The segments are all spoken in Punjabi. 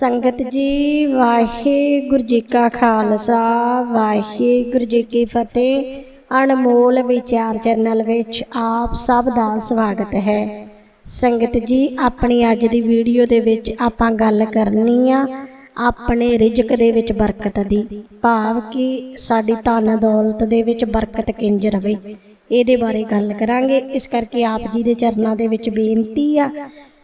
ਸੰਗਤ ਜੀ, ਵਾਹਿਗੁਰੂ ਜੀ ਕਾ ਖਾਲਸਾ, ਵਾਹਿਗੁਰੂ ਜੀ ਕੀ ਫਤਿਹ। ਅਣਮੋਲ ਵਿਚਾਰ ਚੈਨਲ ਵਿੱਚ ਆਪ ਸਭ ਦਾ ਸਵਾਗਤ ਹੈ। ਸੰਗਤ ਜੀ, ਆਪਣੀ ਅੱਜ ਦੀ ਵੀਡੀਓ ਦੇ ਵਿੱਚ ਆਪਾਂ ਗੱਲ ਕਰਨੀ ਆ ਆਪਣੇ ਰਿਜ਼ਕ ਦੇ ਵਿੱਚ ਬਰਕਤ ਦੀ। ਭਾਵ ਕਿ ਸਾਡੀ ਧਨ ਦੌਲਤ ਦੇ ਵਿੱਚ ਬਰਕਤ ਕਿੰਜ ਰਵੇ। ਇਹਦੇ ਬਾਰੇ ਗੱਲ ਕਰਾਂਗੇ। ਇਸ ਕਰਕੇ ਆਪ ਜੀ ਦੇ ਚਰਨਾਂ ਦੇ ਵਿੱਚ ਬੇਨਤੀ ਆ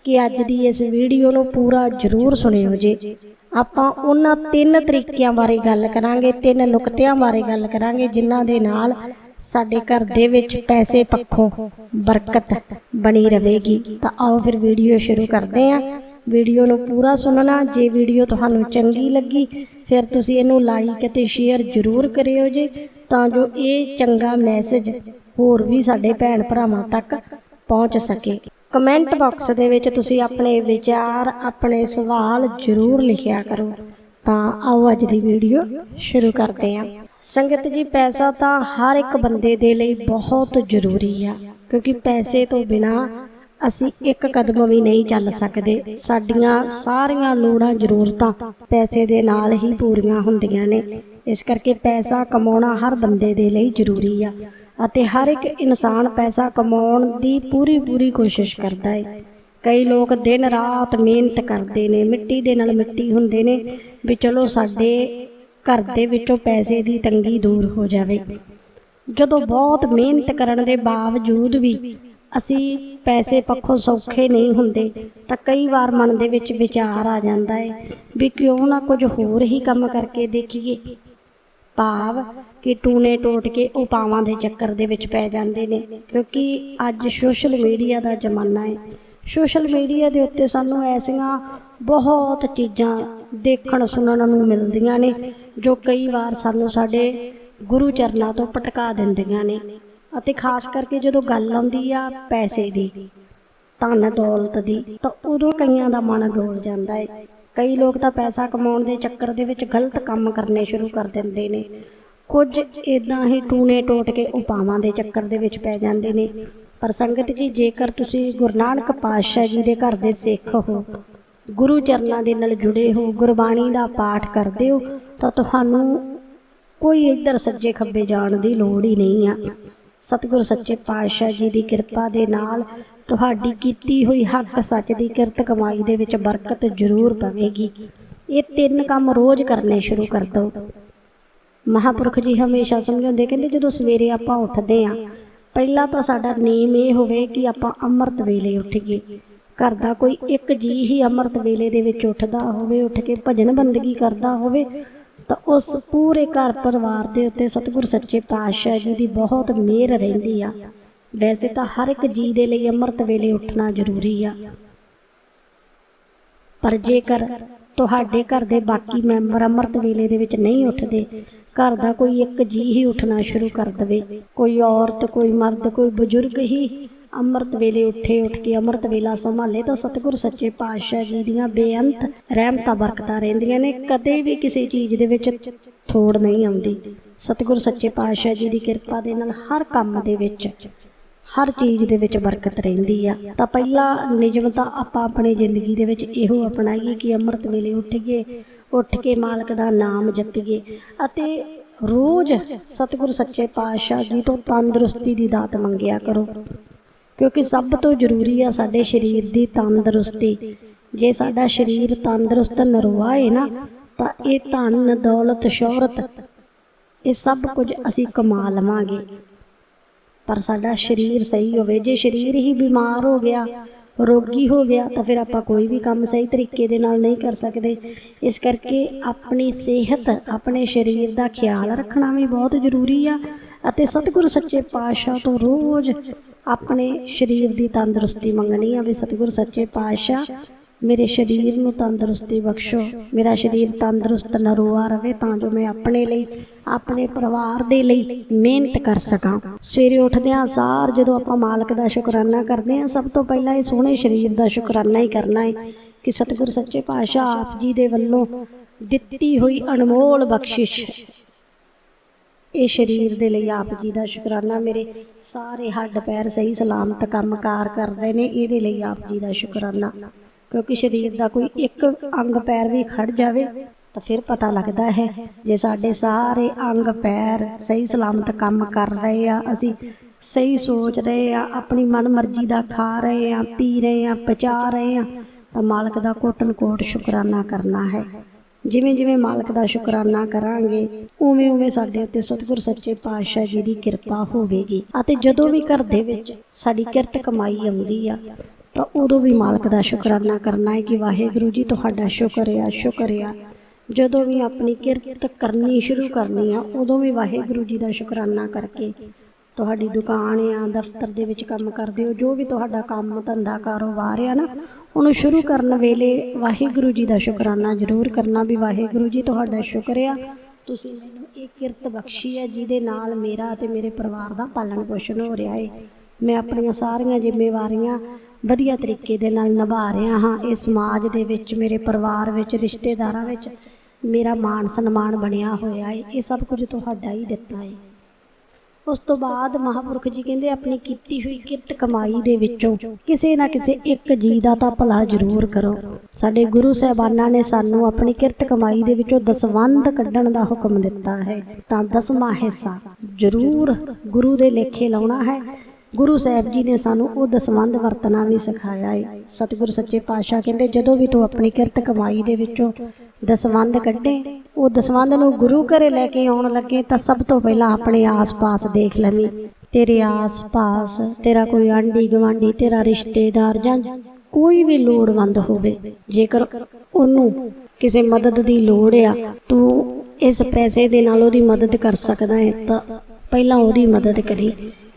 ਕਿ ਅੱਜ ਦੀ ਇਸ ਵੀਡੀਓ ਨੂੰ ਪੂਰਾ ਜ਼ਰੂਰ ਸੁਣਿਓ ਜੀ। ਆਪਾਂ ਉਹਨਾਂ ਤਿੰਨ ਤਰੀਕਿਆਂ ਬਾਰੇ ਗੱਲ ਕਰਾਂਗੇ, ਤਿੰਨ ਨੁਕਤਿਆਂ ਬਾਰੇ ਗੱਲ ਕਰਾਂਗੇ, ਜਿਨ੍ਹਾਂ ਦੇ ਨਾਲ ਸਾਡੇ ਘਰ ਦੇ ਵਿੱਚ ਪੈਸੇ ਪੱਖੋਂ ਬਰਕਤ ਬਣੀ ਰਹੇਗੀ। ਤਾਂ ਆਓ ਫਿਰ ਵੀਡੀਓ ਸ਼ੁਰੂ ਕਰਦੇ ਹਾਂ। ਵੀਡੀਓ ਨੂੰ ਪੂਰਾ ਸੁਣਨਾ। ਜੇ ਵੀਡੀਓ ਤੁਹਾਨੂੰ ਚੰਗੀ ਲੱਗੀ, ਫਿਰ ਤੁਸੀਂ ਇਹਨੂੰ ਲਾਈਕ ਅਤੇ ਸ਼ੇਅਰ ਜ਼ਰੂਰ ਕਰਿਓ ਜੀ। ਤਾਂ ਜੋ ਇਹ ਚੰਗਾ ਮੈਸੇਜ ਹੋਰ ਵੀ ਸਾਡੇ ਭੈਣ ਭਰਾਵਾਂ ਤੱਕ ਪਹੁੰਚ ਸਕੇ। ਕਮੈਂਟ ਬਾਕਸ ਦੇ ਵਿੱਚ ਤੁਸੀਂ ਆਪਣੇ ਵਿਚਾਰ ਆਪਣੇ ਸਵਾਲ ਜ਼ਰੂਰ ਲਿਖਿਆ ਕਰੋ। ਤਾਂ ਆਓ ਅੱਜ ਦੀ ਵੀਡੀਓ ਸ਼ੁਰੂ ਕਰਦੇ ਹਾਂ। ਸੰਗਤ ਜੀ ਪੈਸਾ ਤਾਂ ਹਰ ਇੱਕ ਬੰਦੇ ਦੇ ਲਈ ਬਹੁਤ ਜ਼ਰੂਰੀ ਆ ਕਿਉਂਕਿ ਪੈਸੇ ਤੋਂ ਬਿਨਾ ਅਸੀਂ ਇੱਕ ਕਦਮ ਵੀ ਨਹੀਂ ਚੱਲ ਸਕਦੇ। ਸਾਡੀਆਂ ਸਾਰੀਆਂ ਲੋੜਾਂ ਜ਼ਰੂਰਤਾਂ ਪੈਸੇ ਦੇ ਨਾਲ ਹੀ ਪੂਰੀਆਂ ਹੁੰਦੀਆਂ ਨੇ। ਇਸ ਕਰਕੇ ਪੈਸਾ ਕਮਾਉਣਾ ਹਰ ਬੰਦੇ ਦੇ ਲਈ ਜ਼ਰੂਰੀ ਆ। ਅਤੇ ਹਰ ਇੱਕ ਇਨਸਾਨ ਪੈਸਾ ਕਮਾਉਣ ਦੀ ਪੂਰੀ ਪੂਰੀ ਕੋਸ਼ਿਸ਼ ਕਰਦਾ ਹੈ ਕਈ ਲੋਕ ਦਿਨ ਰਾਤ ਮਿਹਨਤ ਕਰਦੇ ਨੇ, ਮਿੱਟੀ ਦੇ ਨਾਲ ਮਿੱਟੀ ਹੁੰਦੇ ਨੇ ਵੀ ਚਲੋ ਸਾਡੇ ਘਰ ਦੇ ਵਿੱਚੋਂ ਪੈਸੇ ਦੀ ਤੰਗੀ ਦੂਰ ਹੋ ਜਾਵੇ। ਜਦੋਂ ਬਹੁਤ ਮਿਹਨਤ ਕਰਨ ਦੇ ਬਾਵਜੂਦ ਵੀ ਅਸੀਂ ਪੈਸੇ ਪੱਖੋਂ ਸੌਖੇ ਨਹੀਂ ਹੁੰਦੇ, ਤਾਂ ਕਈ ਵਾਰ ਮਨ ਦੇ ਵਿੱਚ ਵਿਚਾਰ ਆ ਜਾਂਦਾ ਹੈ ਵੀ ਕਿਉਂ ਨਾ ਕੁਝ ਹੋਰ ਹੀ ਕੰਮ ਕਰਕੇ ਦੇਖੀਏ। ਭਾਵ ਕਿ ਟੂਨੇ ਟੋਟ ਕੇ ਉਪਾਵਾਂ ਦੇ ਚੱਕਰ ਦੇ ਵਿੱਚ ਪੈ ਜਾਂਦੇ ਨੇ, ਕਿਉਂਕਿ ਅੱਜ ਸੋਸ਼ਲ ਮੀਡੀਆ ਦਾ ਜ਼ਮਾਨਾ ਹੈ ਸੋਸ਼ਲ ਮੀਡੀਆ ਦੇ ਉੱਤੇ ਸਾਨੂੰ ਐਸੀਆਂ ਬਹੁਤ ਚੀਜ਼ਾਂ ਦੇਖਣ ਸੁਣਨ ਨੂੰ ਮਿਲਦੀਆਂ ਨੇ, ਜੋ ਕਈ ਵਾਰ ਸਾਨੂੰ ਸਾਡੇ ਗੁਰੂ ਚਰਨਾਂ ਤੋਂ ਭਟਕਾ ਦਿੰਦੀਆਂ ਨੇ। ਅਤੇ ਖਾਸ ਕਰਕੇ ਜਦੋਂ ਗੱਲ ਆਉਂਦੀ ਆ ਪੈਸੇ ਦੀ, ਧਨ ਦੌਲਤ ਦੀ, ਤਾਂ ਉਦੋਂ ਕਈਆਂ ਦਾ ਮਨ ਡੋਲ ਜਾਂਦਾ ਹੈ ਕਈ ਲੋਕ ਤਾਂ ਪੈਸਾ ਕਮਾਉਣ ਦੇ ਚੱਕਰ ਦੇ ਵਿੱਚ ਗਲਤ ਕੰਮ ਕਰਨੇ ਸ਼ੁਰੂ ਕਰ ਦਿੰਦੇ ਨੇ। ਕੁਝ ਇਦਾਂ ਹੀ ਟੂਨੇ ਟੋਟ ਕੇ ਉਪਾਵਾਂ ਦੇ ਚੱਕਰ ਦੇ ਵਿੱਚ ਪੈ ਜਾਂਦੇ ਨੇ। ਪਰ ਸੰਗਤ ਜੀ, ਜੇਕਰ ਤੁਸੀਂ ਗੁਰੂ ਨਾਨਕ ਪਾਤਸ਼ਾਹ ਜੀ ਦੇ ਘਰ ਦੇ ਸਿੱਖ ਹੋ, ਗੁਰੂ ਚਰਨਾਂ ਦੇ ਨਾਲ ਜੁੜੇ ਹੋ, ਗੁਰਬਾਣੀ ਦਾ ਪਾਠ ਕਰਦੇ ਹੋ, ਤਾਂ ਤੁਹਾਨੂੰ ਕੋਈ ਇੱਧਰ ਸੱਜੇ ਖੱਬੇ ਜਾਣ ਦੀ ਲੋੜ ਹੀ ਨਹੀਂ ਆ। ਸਤਿਗੁਰ ਸੱਚੇ ਪਾਤਸ਼ਾਹ ਜੀ ਦੀ ਕਿਰਪਾ ਦੇ ਨਾਲ ਤੁਹਾਡੀ ਕੀਤੀ ਹੋਈ ਹੱਕ ਸੱਚ ਦੀ ਕਿਰਤ ਕਮਾਈ ਦੇ ਵਿੱਚ ਬਰਕਤ ਜ਼ਰੂਰ ਪਵੇਗੀ। ਇਹ ਤਿੰਨ ਕੰਮ ਰੋਜ਼ ਕਰਨੇ ਸ਼ੁਰੂ ਕਰ ਦਿਓ। ਮਹਾਪੁਰਖ ਜੀ ਹਮੇਸ਼ਾ ਸਮਝਾਉਂਦੇ ਕਹਿੰਦੇ, ਜਦੋਂ ਸਵੇਰੇ ਆਪਾਂ ਉੱਠਦੇ ਆਂ, ਪਹਿਲਾਂ ਤਾਂ ਸਾਡਾ ਨੇਮ ਇਹ ਹੋਵੇ ਕਿ ਆਪਾਂ ਅੰਮ੍ਰਿਤ ਵੇਲੇ ਉੱਠੀਏ। ਘਰ ਦਾ ਕੋਈ ਇੱਕ ਜੀ ਹੀ ਅੰਮ੍ਰਿਤ ਵੇਲੇ ਦੇ ਵਿੱਚ ਉੱਠਦਾ ਹੋਵੇ, ਉੱਠ ਕੇ ਭਜਨ ਬੰਦਗੀ ਕਰਦਾ ਹੋਵੇ, ਤਾਂ ਉਸ ਪੂਰੇ ਘਰ ਪਰਿਵਾਰ ਦੇ ਉੱਤੇ ਸਤਿਗੁਰ ਸੱਚੇ ਪਾਤਸ਼ਾਹ ਜੀ ਦੀ ਬਹੁਤ ਮਿਹਰ ਰਹਿੰਦੀ ਆ। ਵੈਸੇ ਤਾਂ ਹਰ ਇੱਕ ਜੀ ਦੇ ਲਈ ਅੰਮ੍ਰਿਤ ਵੇਲੇ ਉੱਠਣਾ ਜ਼ਰੂਰੀ ਆ। ਪਰ ਜੇਕਰ ਤੁਹਾਡੇ ਘਰ ਦੇ ਬਾਕੀ ਮੈਂਬਰ ਅੰਮ੍ਰਿਤ ਵੇਲੇ ਦੇ ਵਿੱਚ ਨਹੀਂ ਉੱਠਦੇ, ਘਰ ਦਾ ਕੋਈ ਇੱਕ ਜੀ ਹੀ ਉੱਠਣਾ ਸ਼ੁਰੂ ਕਰ ਦਵੇ। ਕੋਈ ਔਰਤ, ਕੋਈ ਮਰਦ, ਕੋਈ ਬਜ਼ੁਰਗ ਹੀ ਅੰਮ੍ਰਿਤ ਵੇਲੇ ਉੱਠੇ ਉੱਠ ਕੇ ਅੰਮ੍ਰਿਤ ਵੇਲਾ ਸੰਭਾਲੇ ਤਾਂ ਸਤਿਗੁਰ ਸੱਚੇ ਪਾਤਸ਼ਾਹ ਜੀ ਦੀਆਂ ਬੇਅੰਤ ਰਹਿਮਤਾਂ ਬਰਕਤਾਂ ਰਹਿੰਦੀਆਂ ਨੇ। ਕਦੇ ਵੀ ਕਿਸੇ ਚੀਜ਼ ਦੇ ਵਿੱਚ ਥੋੜ ਨਹੀਂ ਆਉਂਦੀ। ਸਤਿਗੁਰ ਸੱਚੇ ਪਾਤਸ਼ਾਹ ਜੀ ਦੀ ਕਿਰਪਾ ਦੇ ਨਾਲ ਹਰ ਕੰਮ ਦੇ ਵਿੱਚ ਹਰ ਚੀਜ਼ ਦੇ ਵਿੱਚ ਬਰਕਤ ਰਹਿੰਦੀ ਆ। ਤਾਂ ਪਹਿਲਾ ਨਿਯਮ ਤਾਂ ਆਪਾਂ ਆਪਣੀ ਜ਼ਿੰਦਗੀ ਦੇ ਵਿੱਚ ਇਹੋ ਅਪਣਾਈਏ ਕਿ ਅੰਮ੍ਰਿਤ ਵੇਲੇ ਉੱਠੀਏ, ਉੱਠ ਕੇ ਮਾਲਕ ਦਾ ਨਾਮ ਜਪੀਏ ਅਤੇ ਰੋਜ਼ ਸਤਿਗੁਰ ਸੱਚੇ ਪਾਤਸ਼ਾਹ ਜੀ ਤੋਂ ਤੰਦਰੁਸਤੀ ਦੀ ਦਾਤ ਮੰਗਿਆ ਕਰੋ। ਕਿਉਂਕਿ ਸਭ ਤੋਂ ਜ਼ਰੂਰੀ ਆ ਸਾਡੇ ਸਰੀਰ ਦੀ ਤੰਦਰੁਸਤੀ। ਜੇ ਸਾਡਾ ਸਰੀਰ ਤੰਦਰੁਸਤ ਨਰਵਾ ਹੈ ਨਾ, ਤਾਂ ਇਹ ਧਨ, ਦੌਲਤ, ਸ਼ੋਹਰਤ, ਇਹ ਸਭ ਕੁਝ ਅਸੀਂ ਕਮਾ ਲਵਾਂਗੇ। ਪਰ ਸਾਡਾ ਸਰੀਰ ਸਹੀ ਹੋਵੇ, ਜੇ ਸਰੀਰ ਹੀ ਬਿਮਾਰ ਹੋ ਗਿਆ, ਰੋਗੀ ਹੋ ਗਿਆ, ਤਾਂ ਫਿਰ ਆਪਾਂ ਕੋਈ ਵੀ ਕੰਮ ਸਹੀ ਤਰੀਕੇ ਦੇ ਨਾਲ ਨਹੀਂ ਕਰ ਸਕਦੇ। ਇਸ ਕਰਕੇ ਆਪਣੀ ਸਿਹਤ, ਆਪਣੇ ਸਰੀਰ ਦਾ ਖਿਆਲ ਰੱਖਣਾ ਵੀ ਬਹੁਤ ਜ਼ਰੂਰੀ ਆ ਅਤੇ ਸਤਿਗੁਰ ਸੱਚੇ ਪਾਤਸ਼ਾਹ ਤੋਂ ਰੋਜ਼ ਆਪਣੇ ਸਰੀਰ ਦੀ ਤੰਦਰੁਸਤੀ ਮੰਗਣੀ ਆ ਵੀ ਸਤਿਗੁਰ ਸੱਚੇ ਪਾਤਸ਼ਾਹ ਮੇਰੇ ਸਰੀਰ ਨੂੰ ਤੰਦਰੁਸਤੀ ਬਖਸ਼ੋ। ਮੇਰਾ ਸਰੀਰ ਤੰਦਰੁਸਤ ਨਰੋਆ ਰਵੇ ਤਾਂ ਜੋ ਮੈਂ ਆਪਣੇ ਲਈ, ਆਪਣੇ ਪਰਿਵਾਰ ਦੇ ਲਈ ਮਿਹਨਤ ਕਰ ਸਕਾਂ। ਸਵੇਰੇ ਉੱਠਦਿਆਂ ਸਾਰ ਜਦੋਂ ਆਪਾਂ ਮਾਲਕ ਦਾ ਸ਼ੁਕਰਾਨਾ ਕਰਦੇ ਹਾਂ, ਸਭ ਤੋਂ ਪਹਿਲਾਂ ਇਹ ਸੋਹਣੇ ਸਰੀਰ ਦਾ ਸ਼ੁਕਰਾਨਾ ਹੀ ਕਰਨਾ ਹੈ ਕਿ ਸਤਿਗੁਰ ਸੱਚੇ ਪਾਤਸ਼ਾਹ ਆਪ ਜੀ ਦੇ ਵੱਲੋਂ ਦਿੱਤੀ ਹੋਈ ਅਨਮੋਲ ਬਖਸ਼ਿਸ਼। ਇਹ ਸਰੀਰ ਦੇ ਲਈ ਆਪ ਜੀ ਦਾ ਸ਼ੁਕਰਾਨਾ। ਮੇਰੇ ਸਾਰੇ ਹੱਡ ਪੈਰ ਸਹੀ ਸਲਾਮਤ ਕੰਮਕਾਰ ਕਰ ਰਹੇ ਨੇ, ਇਹਦੇ ਲਈ ਆਪ ਜੀ ਦਾ ਸ਼ੁਕਰਾਨਾ। ਕਿਉਂਕਿ ਸਰੀਰ ਦਾ ਕੋਈ ਇੱਕ ਅੰਗ ਪੈਰ ਵੀ ਖੜ ਜਾਵੇ, ਤਾਂ ਫਿਰ ਪਤਾ ਲੱਗਦਾ ਹੈ ਜੇ ਸਾਡੇ ਸਾਰੇ ਅੰਗ ਪੈਰ ਸਹੀ ਸਲਾਮਤ ਕੰਮ ਕਰ ਰਹੇ ਆ, ਅਸੀਂ ਸਹੀ ਸੋਚ ਰਹੇ ਆ, ਆਪਣੀ ਮਨ ਮਰਜ਼ੀ ਦਾ ਖਾ ਰਹੇ ਆ, ਪੀ ਰਹੇ ਆ, ਪਚਾ ਰਹੇ ਆ, ਤਾਂ ਮਾਲਕ ਦਾ ਕੋਟਨ ਕੋਟ ਸ਼ੁਕਰਾਨਾ ਕਰਨਾ ਹੈ। ਜਿਵੇਂ ਜਿਵੇਂ ਮਾਲਕ ਦਾ ਸ਼ੁਕਰਾਨਾ ਕਰਾਂਗੇ, ਉਵੇਂ ਉਵੇਂ ਸਾਡੇ ਉੱਤੇ ਸਤਿਗੁਰ ਸੱਚੇ ਪਾਤਸ਼ਾਹ ਜੀ ਦੀ ਕਿਰਪਾ ਹੋਵੇਗੀ। ਅਤੇ ਜਦੋਂ ਵੀ ਘਰ ਦੇ ਵਿੱਚ ਸਾਡੀ ਕਿਰਤ ਕਮਾਈ ਆਉਂਦੀ ਆ ਤਾਂ ਉਦੋਂ ਵੀ ਮਾਲਕ ਦਾ ਸ਼ੁਕਰਾਨਾ ਕਰਨਾ ਹੈ ਕਿ ਵਾਹਿਗੁਰੂ ਜੀ, ਤੁਹਾਡਾ ਸ਼ੁਕਰ ਆ ਸ਼ੁਕਰ ਆ। ਜਦੋਂ ਵੀ ਆਪਣੀ ਕਿਰਤ ਕਰਨੀ ਸ਼ੁਰੂ ਕਰਨੀ ਆ, ਉਦੋਂ ਵੀ ਵਾਹਿਗੁਰੂ ਜੀ ਦਾ ਸ਼ੁਕਰਾਨਾ ਕਰਕੇ ਤੁਹਾਡੀ ਦੁਕਾਨ ਆ, ਦਫ਼ਤਰ ਦੇ ਵਿੱਚ ਕੰਮ ਕਰਦੇ ਹੋ, ਜੋ ਵੀ ਤੁਹਾਡਾ ਕੰਮ ਧੰਦਾ ਕਾਰੋਬਾਰ ਆ ਨਾ, ਉਹਨੂੰ ਸ਼ੁਰੂ ਕਰਨ ਵੇਲੇ ਵਾਹਿਗੁਰੂ ਜੀ ਦਾ ਸ਼ੁਕਰਾਨਾ ਜ਼ਰੂਰ ਕਰਨਾ ਵੀ ਵਾਹਿਗੁਰੂ ਜੀ, ਤੁਹਾਡਾ ਸ਼ੁਕਰ ਆ। ਤੁਸੀਂ ਇਹ ਕਿਰਤ ਬਖਸ਼ੀ ਹੈ ਜਿਹਦੇ ਨਾਲ ਮੇਰਾ ਅਤੇ ਮੇਰੇ ਪਰਿਵਾਰ ਦਾ ਪਾਲਣ ਪੋਸ਼ਣ ਹੋ ਰਿਹਾ ਹੈ ਮੈਂ ਆਪਣੀਆਂ ਸਾਰੀਆਂ ਜ਼ਿੰਮੇਵਾਰੀਆਂ ਵਧੀਆ ਤਰੀਕੇ ਦੇ ਨਾਲ ਨਿਭਾ ਰਿਹਾ ਹਾਂ। ਇਹ ਸਮਾਜ ਦੇ ਵਿੱਚ, ਮੇਰੇ ਪਰਿਵਾਰ ਵਿੱਚ, ਰਿਸ਼ਤੇਦਾਰਾਂ ਵਿੱਚ ਮੇਰਾ ਮਾਣ ਸਨਮਾਨ ਬਣਿਆ ਹੋਇਆ ਹੈ ਇਹ ਸਭ ਕੁਝ ਤੁਹਾਡਾ ਹੀ ਦਿੱਤਾ ਹੈ ਉਸ ਤੋਂ ਬਾਅਦ ਮਹਾਪੁਰਖ ਜੀ ਕਹਿੰਦੇ, ਆਪਣੀ ਕੀਤੀ ਹੋਈ ਕਿਰਤ ਕਮਾਈ ਦੇ ਵਿੱਚੋਂ ਕਿਸੇ ਨਾ ਕਿਸੇ ਇੱਕ ਜੀ ਦਾ ਤਾਂ ਭਲਾ ਜ਼ਰੂਰ ਕਰੋ। ਸਾਡੇ ਗੁਰੂ ਸਾਹਿਬਾਨਾਂ ਨੇ ਸਾਨੂੰ ਆਪਣੀ ਕਿਰਤ ਕਮਾਈ ਦੇ ਵਿੱਚੋਂ ਦਸਵੰਧ ਕੱਢਣ ਦਾ ਹੁਕਮ ਦਿੱਤਾ ਹੈ। ਤਾਂ ਦਸਵਾਂ ਹਿੱਸਾ ਜ਼ਰੂਰ ਗੁਰੂ ਦੇ ਲੇਖੇ ਲਾਉਣਾ ਹੈ। ਗੁਰੂ ਸਾਹਿਬ ਜੀ ਨੇ ਸਾਨੂੰ ਉਹ ਦਸਵੰਧ ਵਰਤਣਾ ਵੀ ਸਿਖਾਇਆ ਹੈ ਸਤਿਗੁਰ ਸੱਚੇ ਪਾਤਸ਼ਾਹ ਕਹਿੰਦੇ, ਜਦੋਂ ਵੀ ਤੂੰ ਆਪਣੀ ਕਿਰਤ ਕਮਾਈ ਦੇ ਵਿੱਚੋਂ ਦਸਵੰਧ ਕੱਢੇ, ਉਹ ਦਸਵੰਧ ਨੂੰ ਗੁਰੂ ਘਰੇ ਲੈ ਕੇ ਆਉਣ ਲੱਗੇ ਤਾਂ ਸਭ ਤੋਂ ਪਹਿਲਾਂ ਆਪਣੇ ਆਸ-ਪਾਸ ਦੇਖ ਲਵੀਂ। ਤੇਰੇ ਆਸ-ਪਾਸ ਤੇਰਾ ਕੋਈ ਆਂਢੀ ਗਵਾਂਢੀ ਤੇਰਾ ਰਿਸ਼ਤੇਦਾਰ ਜਾਂ ਕੋਈ ਵੀ ਲੋੜਵੰਦ ਹੋਵੇ, ਜੇਕਰ ਉਹਨੂੰ ਕਿਸੇ ਮਦਦ ਦੀ ਲੋੜ ਆ, ਤੂੰ ਇਸ ਪੈਸੇ ਦੇ ਨਾਲ ਉਹਦੀ ਮਦਦ ਕਰ ਸਕਦਾ ਹੈ ਤਾਂ ਪਹਿਲਾਂ ਉਹਦੀ ਮਦਦ ਕਰੀ।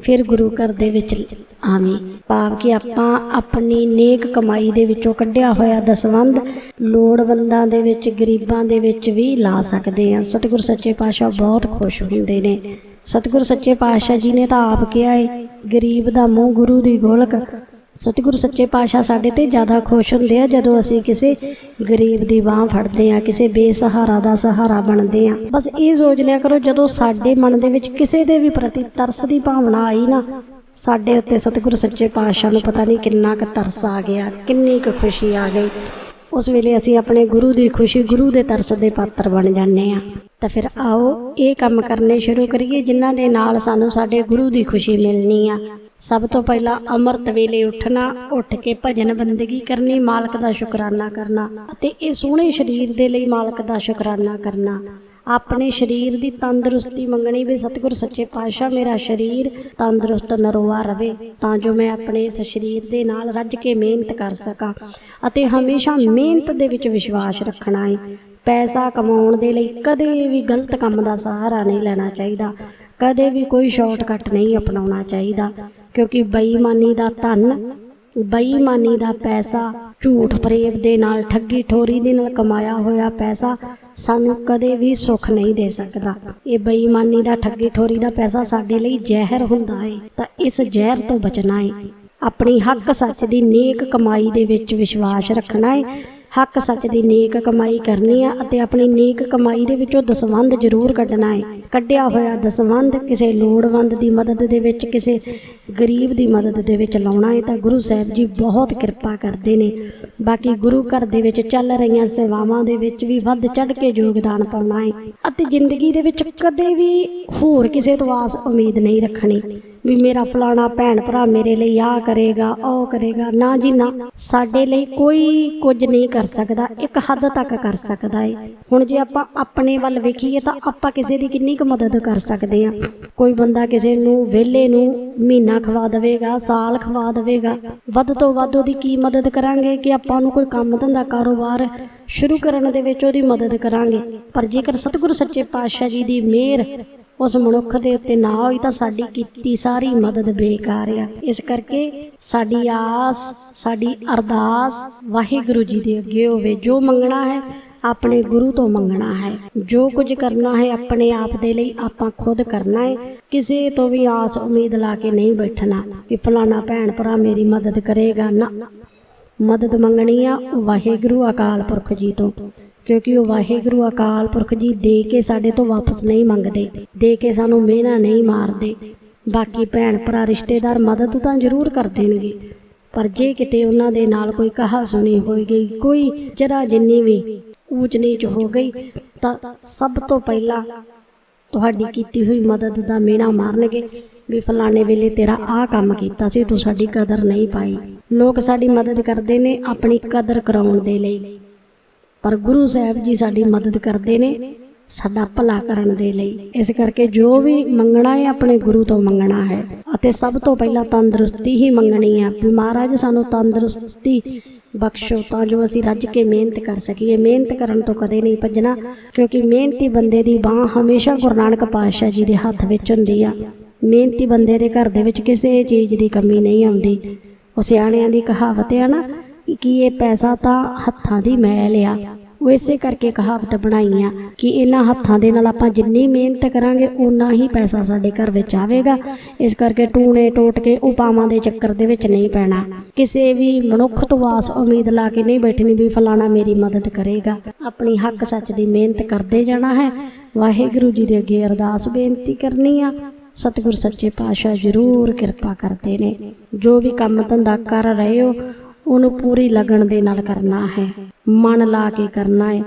ਫਿਰ ਗੁਰੂ ਘਰ ਦੇ ਵਿੱਚ ਆਵੀਂ। ਭਾਵ ਕਿ ਆਪਾਂ ਆਪਣੀ ਨੇਕ ਕਮਾਈ ਦੇ ਵਿੱਚੋਂ ਕੱਢਿਆ ਹੋਇਆ ਦਸਵੰਧ ਲੋੜਵੰਦਾਂ ਦੇ ਵਿੱਚ, ਗਰੀਬਾਂ ਦੇ ਵਿੱਚ ਵੀ ਲਾ ਸਕਦੇ ਆ ਸਤਿਗੁਰ ਸੱਚੇ ਪਾਤਸ਼ਾਹ ਬਹੁਤ ਖੁਸ਼ ਹੁੰਦੇ ਨੇ। ਸਤਿਗੁਰ ਸੱਚੇ ਪਾਤਸ਼ਾਹ ਜੀ ਨੇ ਤਾਂ ਆਪ ਕਿਹਾ ਹੈ ਗਰੀਬ ਦਾ ਮੂੰਹ ਗੁਰੂ ਦੀ ਗੋਲਕ ਸਤਿਗੁਰ ਸੱਚੇ ਪਾਤਸ਼ਾਹ ਸਾਡੇ ਤੇ ਜ਼ਿਆਦਾ ਖੁਸ਼ ਹੁੰਦੇ ਆ ਜਦੋਂ ਅਸੀਂ ਕਿਸੇ ਗਰੀਬ ਦੀ ਬਾਹ ਫੜਦੇ ਆ, ਕਿਸੇ ਬੇਸਹਾਰਾ ਦਾ ਸਹਾਰਾ ਬਣਦੇ ਆ। ਬਸ ਇਹ ਸੋਚ ਲਿਆ ਕਰੋ, ਜਦੋਂ ਸਾਡੇ ਮਨ ਦੇ ਵਿੱਚ ਕਿਸੇ ਦੇ ਵੀ ਪ੍ਰਤੀ ਤਰਸ ਦੀ ਭਾਵਨਾ ਆਈ ਨਾ, ਸਾਡੇ ਉੱਤੇ ਸਤਿਗੁਰ ਸੱਚੇ ਪਾਤਸ਼ਾਹ ਨੂੰ ਪਤਾ ਨਹੀਂ ਕਿੰਨਾ ਕੁ ਤਰਸ ਆ ਗਿਆ, ਕਿੰਨੀ ਕੁ ਖੁਸ਼ੀ ਆ ਗਈ। ਉਸ ਵੇਲੇ ਅਸੀਂ ਆਪਣੇ ਗੁਰੂ ਦੀ ਖੁਸ਼ੀ, ਗੁਰੂ ਦੇ ਤਰਸ ਦੇ ਪਾਤਰ ਬਣ ਜਾਂਦੇ ਆ। ਤਾਂ ਫਿਰ ਆਓ, ਇਹ ਕੰਮ ਕਰਨੇ ਸ਼ੁਰੂ ਕਰੀਏ, ਜਿਨ੍ਹਾਂ ਦੇ ਨਾਲ ਸਾਨੂੰ ਸਾਡੇ ਗੁਰੂ ਦੀ ਖੁਸ਼ੀ ਮਿਲਣੀ ਆ। ਸਭ ਤੋਂ ਪਹਿਲਾਂ ਅੰਮ੍ਰਿਤ ਵੇਲੇ ਉੱਠਣਾ, ਉੱਠ ਕੇ ਭਜਨ ਬੰਦਗੀ ਕਰਨੀ, ਮਾਲਕ ਦਾ ਸ਼ੁਕਰਾਨਾ ਕਰਨਾ ਅਤੇ ਇਹ ਸੋਹਣੇ ਸਰੀਰ ਦੇ ਲਈ ਮਾਲਕ ਦਾ ਸ਼ੁਕਰਾਨਾ ਕਰਨਾ। ਆਪਣੇ ਸਰੀਰ ਦੀ ਤੰਦਰੁਸਤੀ ਮੰਗਣੀ ਵੀ ਸਤਿਗੁਰ ਸੱਚੇ ਪਾਤਸ਼ਾਹ, ਮੇਰਾ ਸਰੀਰ ਤੰਦਰੁਸਤ ਨਰੋਆ ਰਵੇ ਤਾਂ ਜੋ ਮੈਂ ਆਪਣੇ ਇਸ ਸਰੀਰ ਦੇ ਨਾਲ ਰੱਜ ਕੇ ਮਿਹਨਤ ਕਰ ਸਕਾਂ ਅਤੇ ਹਮੇਸ਼ਾ ਮਿਹਨਤ ਦੇ ਵਿੱਚ ਵਿਸ਼ਵਾਸ ਰੱਖਣਾ ਹੈ ਪੈਸਾ ਕਮਾਉਣ ਦੇ ਲਈ ਕਦੇ ਵੀ ਗਲਤ ਕੰਮ ਦਾ ਸਹਾਰਾ ਨਹੀਂ ਲੈਣਾ ਚਾਹੀਦਾ। ਕਦੇ ਵੀ ਕੋਈ ਸ਼ਾਰਟਕਟ ਨਹੀਂ ਅਪਣਾਉਣਾ ਚਾਹੀਦਾ, ਕਿਉਂਕਿ ਬੇਈਮਾਨੀ ਦਾ ਧਨ, ਬੇਈਮਾਨੀ ਦਾ ਪੈਸਾ, ਝੂਠ ਫਰੇਬ ਦੇ ਨਾਲ ਠੱਗੀ ਠੋਰੀ ਦੇ ਨਾਲ ਕਮਾਇਆ ਹੋਇਆ ਪੈਸਾ ਸਾਨੂੰ ਕਦੇ ਵੀ ਸੁੱਖ ਨਹੀਂ ਦੇ ਸਕਦਾ। ਇਹ ਬੇਈਮਾਨੀ ਦਾ, ਠੱਗੀ ਠੋਰੀ ਦਾ ਪੈਸਾ ਸਾਡੇ ਲਈ ਜ਼ਹਿਰ ਹੁੰਦਾ ਹੈ ਤਾਂ ਇਸ ਜ਼ਹਿਰ ਤੋਂ ਬਚਣਾ ਹੈ ਆਪਣੀ ਹੱਕ ਸੱਚ ਦੀ ਨੇਕ ਕਮਾਈ ਦੇ ਵਿੱਚ ਵਿਸ਼ਵਾਸ ਰੱਖਣਾ ਹੈ ਹੱਕ ਸੱਚ ਦੀ ਨੇਕ ਕਮਾਈ ਕਰਨੀ ਆ ਅਤੇ ਆਪਣੀ ਨੇਕ ਕਮਾਈ ਦੇ ਵਿੱਚੋਂ ਦਸਵੰਧ ਜ਼ਰੂਰ ਕੱਢਣਾ ਹੈ ਕੱਢਿਆ ਹੋਇਆ ਦਸਵੰਧ ਕਿਸੇ ਲੋੜਵੰਦ ਦੀ ਮਦਦ ਦੇ ਵਿੱਚ, ਕਿਸੇ ਗਰੀਬ ਦੀ ਮਦਦ ਦੇ ਵਿੱਚ ਲਾਉਣਾ ਹੈ ਤਾਂ ਗੁਰੂ ਸਾਹਿਬ ਜੀ ਬਹੁਤ ਕਿਰਪਾ ਕਰਦੇ ਨੇ। ਬਾਕੀ ਗੁਰੂ ਘਰ ਦੇ ਵਿੱਚ ਚੱਲ ਰਹੀਆਂ ਸੇਵਾਵਾਂ ਦੇ ਵਿੱਚ ਵੀ ਵੱਧ ਚੜ ਕੇ ਯੋਗਦਾਨ ਪਾਉਣਾ ਹੈ ਅਤੇ ਜ਼ਿੰਦਗੀ ਦੇ ਵਿੱਚ ਕਦੇ ਵੀ ਹੋਰ ਕਿਸੇ ਤੋਂ ਆਸ ਉਮੀਦ ਨਹੀਂ ਰੱਖਣੀ। ਵੀ ਮੇਰਾ ਫਲਾਣਾ ਭੈਣ ਭਰਾ ਮੇਰੇ ਲਈ ਆਹ ਕਰੇਗਾ, ਉਹ ਕਰੇਗਾ। ਨਾ ਜੀ, ਨਾ। ਸਾਡੇ ਲਈ ਕੋਈ ਕੁਝ ਨਹੀਂ ਕਰ ਸਕਦਾ, ਇੱਕ ਹੱਦ ਤੱਕ ਕਰ ਸਕਦਾ ਹੈ ਹੁਣ ਜੇ ਆਪਾਂ ਆਪਣੇ ਵੱਲ ਵੇਖੀਏ ਤਾਂ ਆਪਾਂ ਕਿਸੇ ਦੀ ਕਿੰਨੀ ਕੁ ਮਦਦ ਕਰ ਸਕਦੇ ਆ। ਕੋਈ ਬੰਦਾ ਕਿਸੇ ਨੂੰ ਵਿਹਲੇ ਨੂੰ ਮਹੀਨਾ ਖਵਾ ਦੇਵੇਗਾ, ਸਾਲ ਖਵਾ ਦੇਵੇਗਾ। ਵੱਧ ਤੋਂ ਵੱਧ ਉਹਦੀ ਕੀ ਮਦਦ ਕਰਾਂਗੇ ਕਿ ਆਪਾਂ ਨੂੰ ਕੋਈ ਕੰਮ ਧੰਦਾ ਕਾਰੋਬਾਰ ਸ਼ੁਰੂ ਕਰਨ ਦੇ ਵਿੱਚ ਉਹਦੀ ਮਦਦ ਕਰਾਂਗੇ। ਪਰ ਜੇਕਰ ਸਤਿਗੁਰੂ ਸੱਚੇ ਪਾਤਸ਼ਾਹ ਜੀ ਦੀ ਮਿਹਰ ਉਸ ਮਨੁੱਖ ਦੇ ਉੱਤੇ ਨਾ ਹੋਈ ਤਾਂ ਸਾਡੀ ਕੀਤੀ ਸਾਰੀ ਮਦਦ ਬੇਕਾਰ ਆ। ਇਸ ਕਰਕੇ ਸਾਡੀ ਆਸ, ਸਾਡੀ ਅਰਦਾਸ ਵਾਹਿਗੁਰੂ ਜੀ ਦੇ ਅੱਗੇ ਹੋਵੇ। ਜੋ ਮੰਗਣਾ ਹੈ, ਆਪਣੇ ਗੁਰੂ ਤੋਂ ਮੰਗਣਾ ਹੈ। ਜੋ ਕੁਝ ਕਰਨਾ ਹੈ, ਆਪਣੇ ਆਪ ਦੇ ਲਈ ਆਪਾਂ ਖੁਦ ਕਰਨਾ ਹੈ। ਕਿਸੇ ਤੋਂ ਵੀ ਆਸ, ਉਮੀਦ ਲਾ ਕੇ ਨਹੀਂ ਬੈਠਣਾ ਕਿ ਫਲਾਣਾ ਭੈਣ ਭਰਾ ਮੇਰੀ ਮਦਦ ਕਰੇਗਾ। ਨਾ। ਮਦਦ ਮੰਗਣੀ ਆ ਵਾਹਿਗੁਰੂ ਅਕਾਲ ਪੁਰਖ ਜੀ ਤੋਂ। ਕਿਉਂਕਿ ਉਹ ਵਾਹਿਗੁਰੂ ਅਕਾਲ ਪੁਰਖ ਜੀ ਦੇ ਕੇ ਸਾਡੇ ਤੋਂ ਵਾਪਸ ਨਹੀਂ ਮੰਗਦੇ, ਦੇ ਕੇ ਸਾਨੂੰ ਮਿਹਣਾ ਨਹੀਂ ਮਾਰਦੇ। ਬਾਕੀ ਭੈਣ ਭਰਾ ਰਿਸ਼ਤੇਦਾਰ ਮਦਦ ਤਾਂ ਜ਼ਰੂਰ ਕਰ ਦੇਣਗੇ। ਪਰ ਜੇ ਕਿਤੇ ਉਹਨਾਂ ਦੇ ਨਾਲ ਕੋਈ ਕਹਾ ਸੁਣੀ ਹੋਈ ਗਈ, ਕੋਈ ਜਰਾ ਜਿੰਨੀ ਵੀ ਊਚ ਨੀਚ ਹੋ ਗਈ, ਤਾਂ ਸਭ ਤੋਂ ਪਹਿਲਾਂ ਤੁਹਾਡੀ ਕੀਤੀ ਹੋਈ ਮਦਦ ਦਾ ਮੇਣਾ ਮਾਰਨਗੇ ਵੀ ਫਲਾਣੇ ਵੇਲੇ ਤੇਰਾ ਆਹ ਕੰਮ ਕੀਤਾ ਸੀ, ਤੂੰ ਸਾਡੀ ਕਦਰ ਨਹੀਂ ਪਾਈ। ਲੋਕ ਸਾਡੀ ਮਦਦ ਕਰਦੇ ਨੇ ਆਪਣੀ ਕਦਰ ਕਰਾਉਣ ਦੇ ਲਈ। ਪਰ ਗੁਰੂ ਸਾਹਿਬ ਜੀ ਸਾਡੀ ਮਦਦ ਕਰਦੇ ਨੇ, ਸਾਡਾ ਭਲਾ ਕਰਨ ਦੇ ਲਈ। ਇਸ ਕਰਕੇ ਜੋ ਵੀ ਮੰਗਣਾ ਹੈ, ਆਪਣੇ ਗੁਰੂ ਤੋਂ ਮੰਗਣਾ ਹੈ। ਅਤੇ ਸਭ ਤੋਂ ਪਹਿਲਾਂ ਤੰਦਰੁਸਤੀ ਹੀ ਮੰਗਣੀ ਹੈ। ਵੀ ਮਹਾਰਾਜ, ਸਾਨੂੰ ਤੰਦਰੁਸਤੀ ਬਖਸ਼ੋ ਤਾਂ ਜੋ ਅਸੀਂ ਰੱਜ ਕੇ ਮਿਹਨਤ ਕਰ ਸਕੀਏ। ਮਿਹਨਤ ਕਰਨ ਤੋਂ ਕਦੇ ਨਹੀਂ ਭੱਜਣਾ, ਕਿਉਂਕਿ ਮਿਹਨਤੀ ਬੰਦੇ ਦੀ ਬਾਹ ਹਮੇਸ਼ਾ ਗੁਰੂ ਨਾਨਕ ਪਾਤਸ਼ਾਹ ਜੀ ਦੇ ਹੱਥ ਵਿੱਚ ਹੁੰਦੀ ਆ। ਮਿਹਨਤੀ ਬੰਦੇ ਦੇ ਘਰ ਦੇ ਵਿੱਚ ਕਿਸੇ ਚੀਜ਼ ਦੀ ਕਮੀ ਨਹੀਂ ਆਉਂਦੀ। ਉਹ ਸਿਆਣਿਆਂ ਦੀ ਕਹਾਵਤ ਹੈ ਨਾ ਕਿ ਇਹ ਪੈਸਾ ਤਾਂ ਹੱਥਾਂ ਦੀ ਮੈਲ ਆ। ਉਹ ਇਸੇ ਕਰਕੇ ਕਹਾਵਤ ਬਣਾਈ ਆ ਕਿ ਇਹਨਾਂ ਹੱਥਾਂ ਦੇ ਨਾਲ ਆਪਾਂ ਜਿੰਨੀ ਮਿਹਨਤ ਕਰਾਂਗੇ ਉਨਾ ਹੀ ਪੈਸਾ ਸਾਡੇ ਘਰ ਵਿੱਚ ਆਵੇਗਾ। ਇਸ ਕਰਕੇ ਟੂਣੇ ਟੋਟ ਕੇ ਉਪਾਵਾਂ ਦੇ ਚੱਕਰ ਦੇ ਵਿੱਚ ਨਹੀਂ ਪੈਣਾ। ਕਿਸੇ ਵੀ ਮਨੁੱਖ ਤੋਂ ਆਸ ਉਮੀਦ ਲਾ ਕੇ ਨਹੀਂ ਬੈਠਣੀ ਵੀ ਫਲਾਣਾ ਮੇਰੀ ਮਦਦ ਕਰੇਗਾ। ਆਪਣੀ ਹੱਕ ਸੱਚ ਦੀ ਮਿਹਨਤ ਕਰਦੇ ਜਾਣਾ ਹੈ। ਵਾਹਿਗੁਰੂ ਜੀ ਦੇ ਅੱਗੇ ਅਰਦਾਸ ਬੇਨਤੀ ਕਰਨੀ ਆ। ਸਤਿਗੁਰ ਸੱਚੇ ਪਾਤਸ਼ਾਹ ਜ਼ਰੂਰ ਕਿਰਪਾ ਕਰਦੇ ਨੇ। ਜੋ ਵੀ ਕੰਮ ਧੰਦਾ ਕਰ ਰਹੇ ਹੋ ਉਹਨੂੰ ਪੂਰੀ ਲਗਨ ਦੇ ਨਾਲ ਕਰਨਾ ਹੈ। ਮਨ ਲਾ ਕੇ ਕਰਨਾ ਹੈ।